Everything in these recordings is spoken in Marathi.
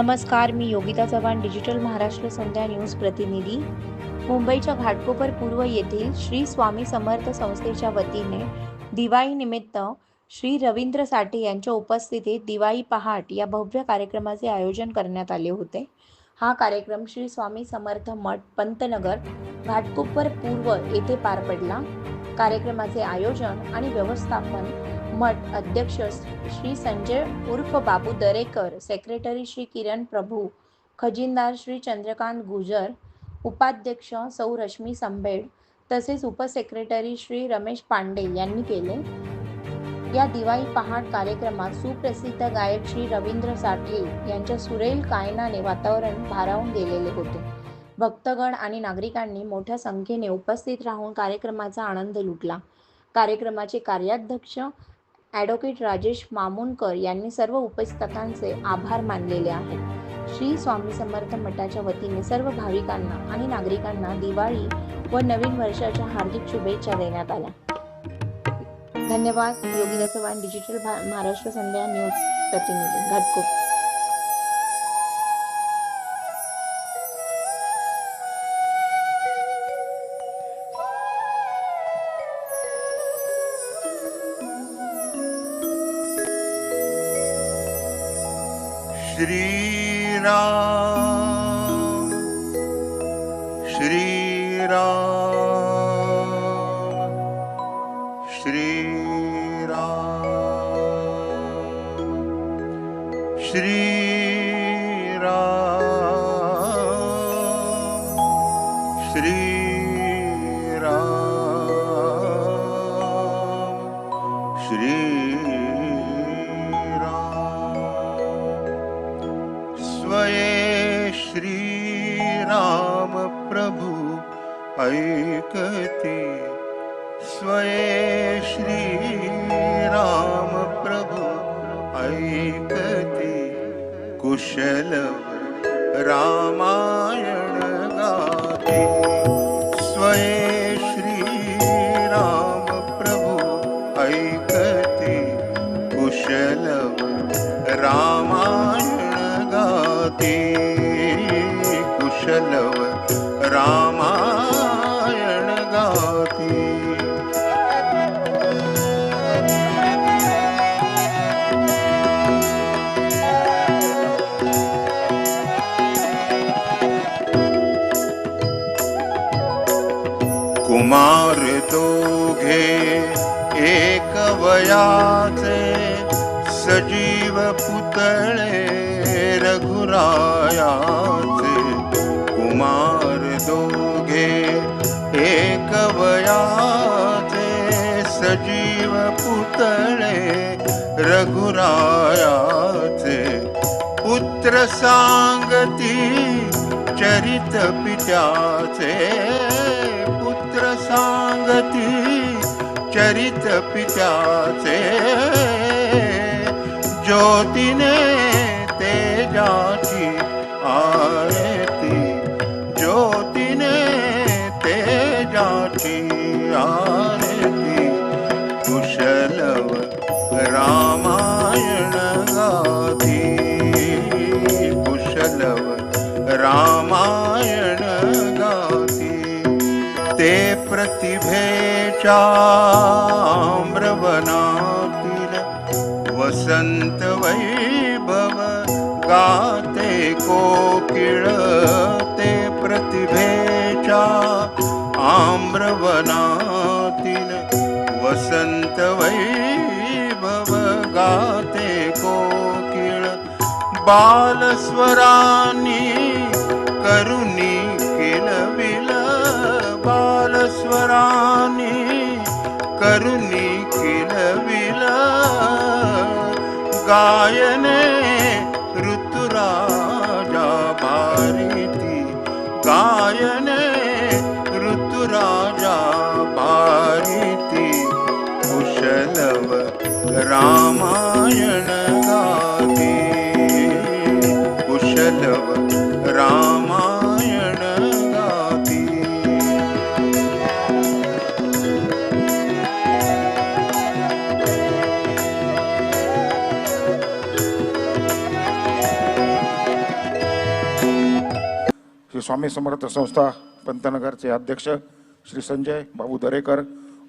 नमस्कार मी योगिता चव्हाण डिजिटल महाराष्ट्र संध्या न्यूज प्रतिनिधी. मुंबईच्या घाटकोपर पूर्व येथील श्री स्वामी समर्थ संस्थेच्या वतीने दिवाळीनिमित्त श्री रवींद्र साठे यांच्या उपस्थितीत दिवाळी पहाट या भव्य कार्यक्रमाचे आयोजन करण्यात आले होते. हा कार्यक्रम श्री स्वामी समर्थ मठ पंतनगर घाटकोपर पूर्व येथे पार पडला. कार्यक्रमाचे आयोजन आणि व्यवस्थापन मठ अध्यक्ष श्री संजय उर्फ बाबू दरेकर सेक्रेटरी श्री किरण प्रभू खजिनदार श्री चंद्रकांत गुजर उपाध्यक्ष सौ रश्मी संभेड तसेच उपसेक्रेटरी श्री रमेश पांडे यांनी केले. या दिवाळी पहाट कार्यक्रमात सुप्रसिद्ध गायक श्री रवींद्र साठे यांच्या सुरेल गायनाने वातावरण भारावून गेलेले होते. भक्तगण आणि नागरिकांनी मोठ्या संख्येने उपस्थित राहून कार्यक्रमाचा आनंद लुटला. कार्यक्रमाचे कार्याध्यक्ष ॲडव्होकेट राजेश मामुनकर यांनी सर्व उपस्थितांचे आभार मानलेले आहेत. श्री स्वामी समर्थ मठाच्या वतीने सर्व भाविकांना आणि नागरिकांना दिवाळी व नवीन वर्षाच्या हार्दिक शुभेच्छा देण्यात आल्या. धन्यवाद. योगिता चव्हाण डिजिटल महाराष्ट्र संध्या न्यूज प्रतिनिधी Ghatkopar. श्रीराम श्रीराम ऐकते. स्वये श्रीराम प्रभु ऐकते. कुशल रामायण गाते. स्वये श्रीराम प्रभु ऐकते. कुशल रामायण गाते. दोघे एक वयाचे सजीव पुतळे रघुरायाचे कुमार दोघे एक वयाचे सजीव पुतळे रघुरायाचे पुत्र सांगती चरित पित्याचे पुत्र सांग सांगती चरित पित्याचे ज्योतीने तेजाची आरती ज्योतीने तेजाची आरती. प्रतिभेच्या आम्रवनातील वसंत वैभव गाते कोकिळ ते प्रतिभेच्या आम्रवनातील वसंत वैभव गाते कोकिळ बालस्वरानी करुणी किलबिल गायने ऋतुराजा भारिती गायने ऋतुराजा भारिती कुशलव रामायण स्वामी समर्थ संस्था पंतनगरचे अध्यक्ष श्री संजय बाबू दरेकर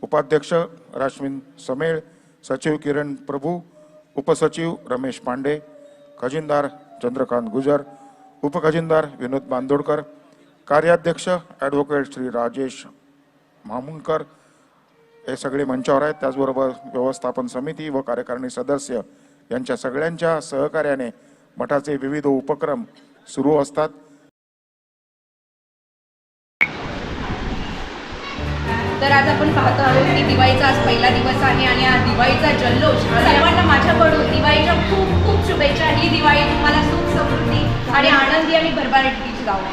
उपाध्यक्ष राश्विन समेळ सचिव किरण प्रभू उपसचिव रमेश पांडे खजिनदार चंद्रकांत गुजर उपखजिनदार विनोद बांदोडकर कार्याध्यक्ष ॲडव्होकेट श्री राजेश मामुणकर हे सगळे मंचावर आहेत. त्याचबरोबर व्यवस्थापन समिती व कार्यकारिणी सदस्य यांच्या सगळ्यांच्या सहकार्याने मठाचे विविध उपक्रम सुरू असतात. तर आज आपण पाहतो आहोत की दिवाळीचा आज पहिला दिवस आहे आणि हा दिवाळीचा जल्लोष सर्वांना माझ्याकडून दिवाळीच्या खूप खूप शुभेच्छा. ही दिवाळी तुम्हाला सुख समृद्धी आणि आनंदी आणि भरभराटीची जाऊ